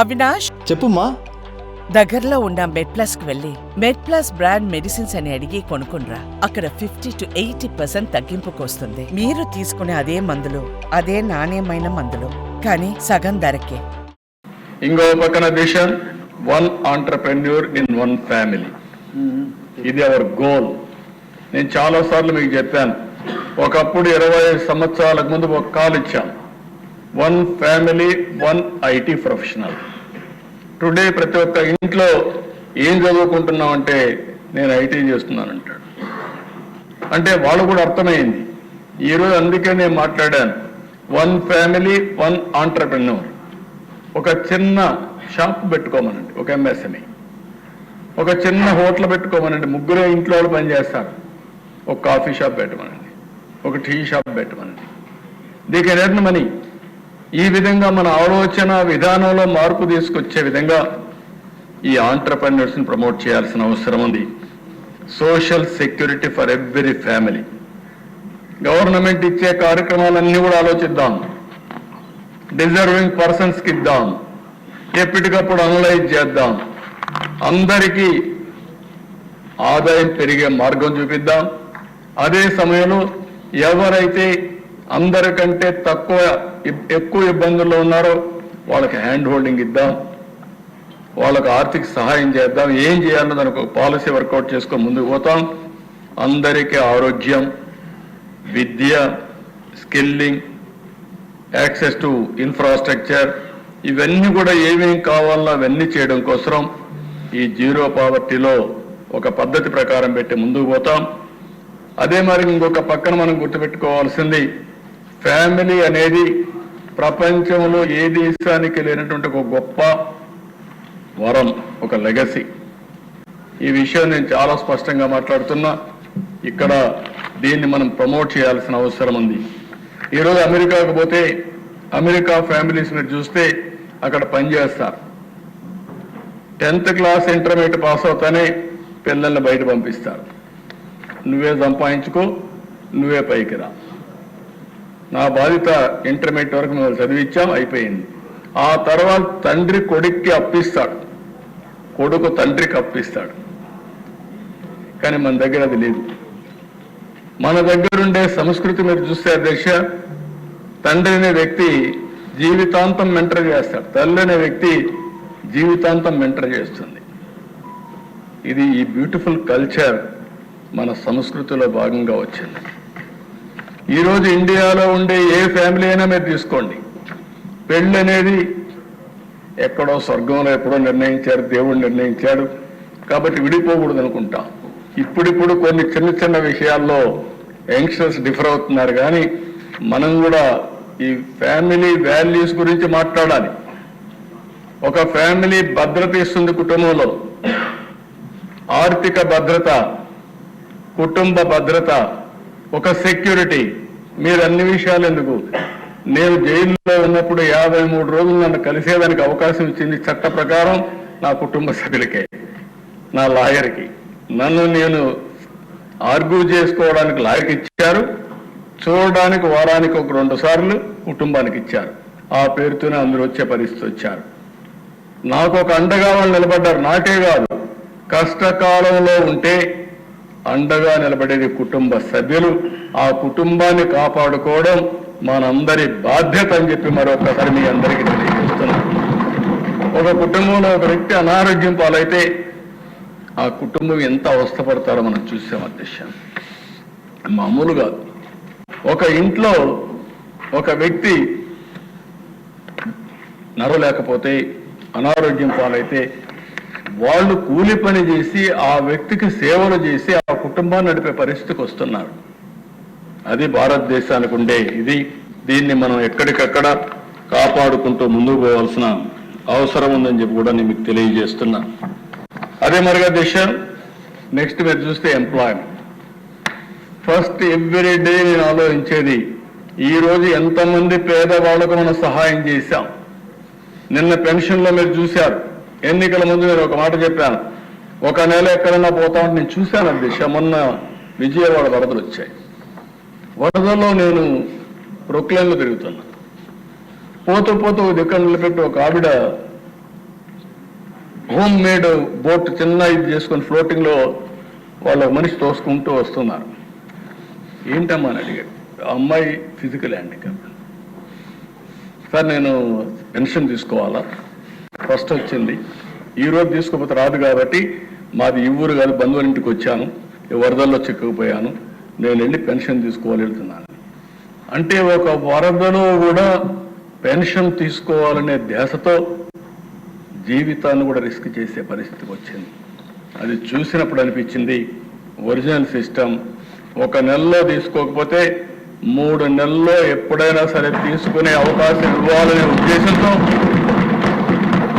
అవినాష్? చెప్పుమా దగ్గరలో ఉన్న మెడ్ ప్లస్కు వెళ్ళి మెడ్ ప్లస్ బ్రాండ్ మెడిసిన్స్ అని అడిగి కొనుక్కునరా అక్కడ ఫిఫ్టీ టు ఎయిటీ పర్సెంట్ తగ్గింపుకు వస్తుంది మీరు తీసుకునే అదే మందులు అదే నాణ్యమైన మందులు కానీ సగం ధరకే. ఇంకో పక్కన vision one entrepreneur in one family. ఇది అవర్ గోల్. నేను చాలా సార్లు మీకు చెప్పాను. ఒకప్పుడు ఇరవై సంవత్సరాలకు ముందు ఒక కాల్ ఇచ్చాం one family one IT professional today ప్రతి ఒక్క ఇంట్లో ఏం చదువుకుంటున్నాం అంటే నేను ఐటీ చేస్తున్నాను అంటాడు అంటే వాళ్ళు కూడా అర్థమైంది. ఈరోజు అందుకే నేను మాట్లాడాను. వన్ ఫ్యామిలీ వన్ ఆంటర్ప్రెన్యూర్ ఒక చిన్న షాప్ పెట్టుకోమనండి ఒక ఎంఎస్ఎంఈ ఒక చిన్న హోటల్ పెట్టుకోమనండి ముగ్గురే ఇంట్లో వాళ్ళు పనిచేస్తారు ఒక కాఫీ షాప్ పెట్టమనండి ఒక టీ షాప్ పెట్టమనండి. దీనికి ఎర్న్ మనీ ఈ విధంగా మన ఆలోచన విధానంలో మార్పు తీసుకొచ్చే విధంగా ఈ ఆంటర్ప్రెన్యూర్స్ని ప్రమోట్ చేయాల్సిన అవసరం ఉంది. Social security for every family. Government ఇచ్చే కార్యక్రమాలన్నీ కూడా ఆలోచిద్దాం. డిజర్వింగ్ పర్సన్స్కి ఇద్దాం. ఎప్పటికప్పుడు అనలైజ్ చేద్దాం. అందరికీ ఆదాయం పెరిగే మార్గం చూపిద్దాం. అదే సమయంలో ఎవరైతే అందరికంటే తక్కువ ఎక్కువ ఇబ్బందుల్లో ఉన్నారో వాళ్ళకి హ్యాండ్ హోల్డింగ్ ఇద్దాం. వాళ్ళకు ఆర్థిక సహాయం చేద్దాం. ఏం చేయాలో దానికి ఒక పాలసీ వర్కౌట్ చేసుకొని ముందుకు పోతాం. అందరికీ ఆరోగ్యం విద్య స్కిల్లింగ్ యాక్సెస్ టు ఇన్ఫ్రాస్ట్రక్చర్ ఇవన్నీ కూడా ఏమేం కావాలో అవన్నీ చేయడం కోసం ఈ జీరో పావర్టీలో ఒక పద్ధతి ప్రకారం పెట్టి ముందుకు పోతాం. అదే మరి ఇంకొక పక్కన మనం గుర్తుపెట్టుకోవాల్సింది ఫ్యామిలీ అనేది ప్రపంచంలో ఏ దేశానికి లేనటువంటి ఒక గొప్ప వరం ఒక లెగసీ ఈ విషయం నేను చాలా స్పష్టంగా మాట్లాడుతున్నా. ఇక్కడ దీన్ని మనం ప్రమోట్ చేయాల్సిన అవసరం ఉంది. ఈరోజు అమెరికాకు పోతే అమెరికా ఫ్యామిలీస్ మీరు చూస్తే అక్కడ పనిచేస్తారు టెన్త్ క్లాస్ ఇంటర్మీడియట్ పాస్ అవుతానే పిల్లల్ని బయట పంపిస్తారు. నువ్వే సంపాదించుకో నువ్వే పైకి రా. నా బాధ్యత ఇంటర్మీడియట్ వరకు మిమ్మల్ని చదివించాం అయిపోయింది. ఆ తర్వాత తండ్రి కొడుక్కి అప్పిస్తాడు. కొడుకు తండ్రికి అప్పిస్తాడు. కానీ మన దగ్గర అది లేదు. మన దగ్గరుండే సంస్కృతి మీరు చూస్తే అధ్యక్ష తండ్రి అనే వ్యక్తి జీవితాంతం మెంటర్ చేస్తాడు. తల్లి అనే వ్యక్తి జీవితాంతం మెంటర్ చేస్తుంది. ఇది ఈ బ్యూటిఫుల్ కల్చర్ మన సంస్కృతిలో భాగంగా వచ్చింది. ఈరోజు ఇండియాలో ఉండే ఏ ఫ్యామిలీ అయినా మీరు తీసుకోండి. పెళ్ళి అనేది ఎక్కడో స్వర్గంలో ఎప్పుడో నిర్ణయించారు దేవుడు నిర్ణయించాడు. కాబట్టి విడిపోకూడదు అనుకుంటాం ఇప్పుడిప్పుడు కొన్ని చిన్న చిన్న విషయాల్లో యంగ్స్టర్స్ డిఫర్ అవుతున్నారు. కానీ మనం కూడా ఈ ఫ్యామిలీ వాల్యూస్ గురించి మాట్లాడాలి. ఒక ఫ్యామిలీ భద్రత ఇస్తుంది కుటుంబంలో. ఆర్థిక భద్రత కుటుంబ భద్రత ఒక సెక్యూరిటీ. మీరు అన్ని విషయాలు ఎందుకు? నేను జైల్లో ఉన్నప్పుడు యాభై మూడు రోజులు నన్ను కలిసేదానికి అవకాశం ఇచ్చింది చట్ట ప్రకారం నా కుటుంబ సభ్యులకే నా లాయర్కి. నన్ను నేను ఆర్గ్యూ చేసుకోవడానికి లాయర్కి ఇచ్చారు. చూడడానికి వారానికి ఒక రెండు సార్లు కుటుంబానికి ఇచ్చారు. ఆ పేరుతోనే అందరూ వచ్చే పరిస్థితి వచ్చారు. నాకు ఒక అండగా వాళ్ళు నిలబడ్డారు. నాకే కాదు కష్టకాలంలో ఉంటే అండగా నిలబడేది కుటుంబ సభ్యులు. ఆ కుటుంబాన్ని కాపాడుకోవడం మనందరి బాధ్యత అని చెప్పి మరొకసారి మీ అందరికీ తెలియజేస్తున్నాను. ఒక కుటుంబంలో ఒక వ్యక్తి అనారోగ్యం పాలైతే ఆ కుటుంబం ఎంత అవస్థపడతారో మనం చూసాం అధ్యక్ష. మామూలు కాదు ఒక ఇంట్లో ఒక వ్యక్తి నరలేకపోతే అనారోగ్యం పాలైతే వాళ్ళు కూలి పని చేసి ఆ వ్యక్తికి సేవలు చేసి ఆ కుటుంబాన్ని నడిపే పరిస్థితికి వస్తున్నారు. అది భారతదేశానికి ఉండే ఇది. దీన్ని మనం ఎక్కడికక్కడ కాపాడుకుంటూ ముందుకు పోవాల్సిన అవసరం ఉందని చెప్పి కూడా నేను మీకు తెలియజేస్తున్నా. అదే మరిగా దిశ నెక్స్ట్ మీరు చూస్తే ఎంప్లాయ్మెంట్ ఫస్ట్ ఎవ్రీ డే నేను ఆలోచించేది ఈ రోజు ఎంతమంది పేదవాళ్ళకు మనం సహాయం చేశాం? నిన్న పెన్షన్లో మీరు చూశారు. ఎన్నికల ముందు నేను ఒక మాట చెప్పాను. ఒక నెల ఎక్కడన్నా పోతామంటే నేను చూశాను అధ్యక్ష మొన్న విజయవాడ వరదలు వచ్చాయి. వరదల్లో నేను ప్రొక్లైన్లో తిరుగుతున్నా. పోతూ పోతూ ఒక దిక్క నిలబెట్టి ఒక ఆవిడ హోమ్ మేడ్ బోట్ చిన్న ఇది చేసుకొని ఫ్లోటింగ్లో వాళ్ళ మనిషి తోసుకుంటూ వస్తున్నారు. ఏంటమ్మా అని అడిగాడు. అమ్మాయి ఫిజికల్ హ్యాండిక్యాప్. సార్ నేను పెన్షన్ తీసుకోవాలా? ఫస్ట్ వచ్చింది. ఈ రోజు తీసుకోకపోతే రాదు కాబట్టి మాది ఈ ఊరు కాదు బంధువుల ఇంటికి వచ్చాను. ఈ వరదల్లో చిక్కుకుపోయాను. నేను వెళ్ళి పెన్షన్ తీసుకోవాలి వెళ్తున్నాను అంటే ఒక వరదలో కూడా పెన్షన్ తీసుకోవాలనే ధ్యాసతో జీవితాన్ని కూడా రిస్క్ చేసే పరిస్థితికి వచ్చింది. అది చూసినప్పుడు అనిపించింది ఒరిజినల్ సిస్టమ్. ఒక నెలలో తీసుకోకపోతే మూడు నెలల్లో ఎప్పుడైనా సరే తీసుకునే అవకాశం ఇవ్వాలనే ఉద్దేశంతో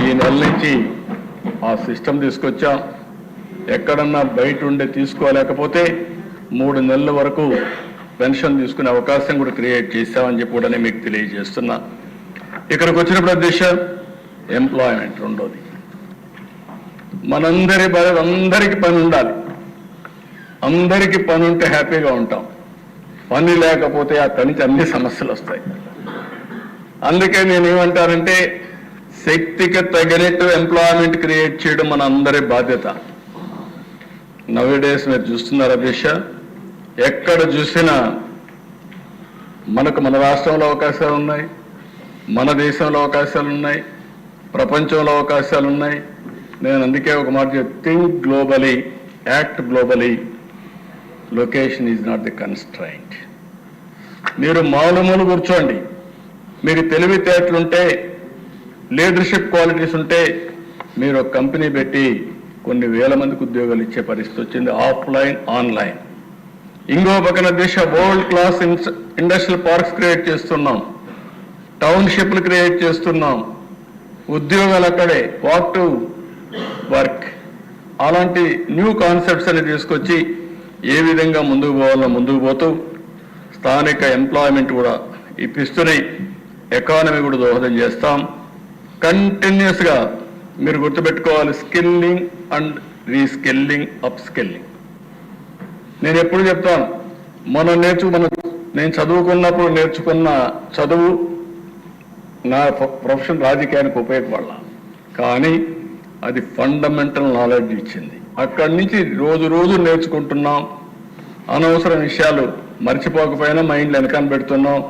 ఈ నెల నుంచి ఆ సిస్టమ్ తీసుకొచ్చాం. ఎక్కడన్నా బయట ఉండే తీసుకోలేకపోతే మూడు నెలల వరకు పెన్షన్ తీసుకునే అవకాశం కూడా క్రియేట్ చేశామని చెప్పి కూడా మీకు తెలియజేస్తున్నా. ఇక్కడికి వచ్చినప్పుడు దిశ ఎంప్లాయ్మెంట్ రెండోది. మనందరి అందరికీ పని ఉండాలి. అందరికీ పని ఉంటే హ్యాపీగా ఉంటాం. పని లేకపోతే ఆ పనికి అన్ని సమస్యలు వస్తాయి. అందుకే నేను ఏమంటానంటే శక్తికి తగినట్టు ఎంప్లాయ్మెంట్ క్రియేట్ చేయడం మన అందరి బాధ్యత. డేస్ మీరు చూస్తున్నారు అధ్యక్ష ఎక్కడ చూసినా మనకు మన రాష్ట్రంలో అవకాశాలు ఉన్నాయి మన దేశంలో అవకాశాలు ఉన్నాయి ప్రపంచంలో అవకాశాలు ఉన్నాయి. నేను అందుకే ఒక మాట think globally act globally location is not the constraint మీరు మామూలు కూర్చోండి. మీకు తెలివితేటలుంటే లీడర్షిప్ క్వాలిటీస్ ఉంటే మీరు ఒక కంపెనీ పెట్టి కొన్ని వేల మందికి ఉద్యోగాలు ఇచ్చే పరిస్థితి వచ్చింది ఆఫ్లైన్ ఆన్లైన్. ఇంకో పక్కన దేశ world class industrial parks create చేస్తున్నాం. టౌన్షిప్లు క్రియేట్ చేస్తున్నాం. ఉద్యోగాలు అక్కడే. Walk to work? అలాంటి న్యూ కాన్సెప్ట్స్ అని తీసుకొచ్చి ఏ విధంగా ముందుకు పోవాలో ముందుకు పోతూ స్థానిక ఎంప్లాయ్మెంట్ కూడా ఇప్పిస్తూనే ఎకానమీ కూడా దోహదం చేస్తాం. కంటిన్యూస్గా మీరు గుర్తుపెట్టుకోవాలి skilling and reskilling upskilling నేను ఎప్పుడు చెప్తాను మనం నేర్చు మనం నేను చదువుకున్నప్పుడు నేర్చుకున్న చదువు నా ప్రొఫెషన్ రాజకీయానికి ఉపయోగపడాల. కానీ అది ఫండమెంటల్ నాలెడ్జ్ ఇచ్చింది. అక్కడి నుంచి రోజు రోజు నేర్చుకుంటున్నాం. అనవసర విషయాలు మర్చిపోకపోయినా మైండ్ వెనకని పెడుతున్నాం.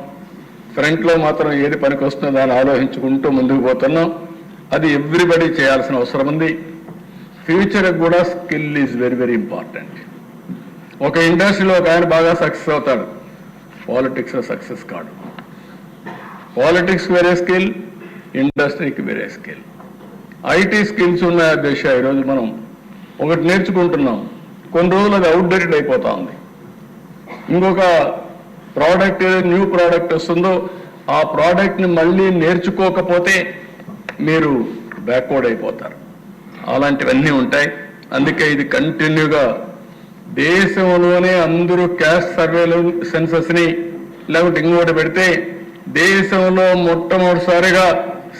ఫ్రంట్లో మాత్రం ఏది పనికి వస్తుందో దాన్ని ఆలోచించుకుంటూ ముందుకు పోతున్నాం. అది ఎవ్రీబడి చేయాల్సిన అవసరం ఉంది. ఫ్యూచర్ కూడా skill is very very important ఒక ఇండస్ట్రీలో ఒక ఆయన బాగా సక్సెస్ అవుతాడు. పాలిటిక్స్లో సక్సెస్ కాడు. పాలిటిక్స్ వేరే స్కిల్ ఇండస్ట్రీకి వేరే స్కిల్ ఐటీ స్కిల్స్ ఉన్నాయి దేశ. ఈరోజు మనం ఒకటి నేర్చుకుంటున్నాం. కొన్ని రోజులు అది అవుట్డేటెడ్ అయిపోతా ఉంది. ఇంకొక ప్రోడక్ట్ న్యూ ప్రోడక్ట్ వస్తుందో ఆ ప్రోడక్ట్ని మళ్ళీ నేర్చుకోకపోతే మీరు బ్యాక్వర్డ్ అయిపోతారు. అలాంటివన్నీ ఉంటాయి. అందుకే ఇది కంటిన్యూగా దేశంలోనే అందరూ క్యాస్ట్ సర్వేలు సెన్సస్ని లేకపోతే ఇంకోటి పెడితే దేశంలో మొట్టమొదటిసారిగా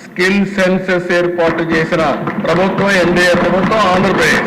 స్కిల్ సెన్సెస్ ఏర్పాటు చేసిన ప్రభుత్వం ఎన్డీఏ ప్రభుత్వం ఆంధ్రప్రదేశ్.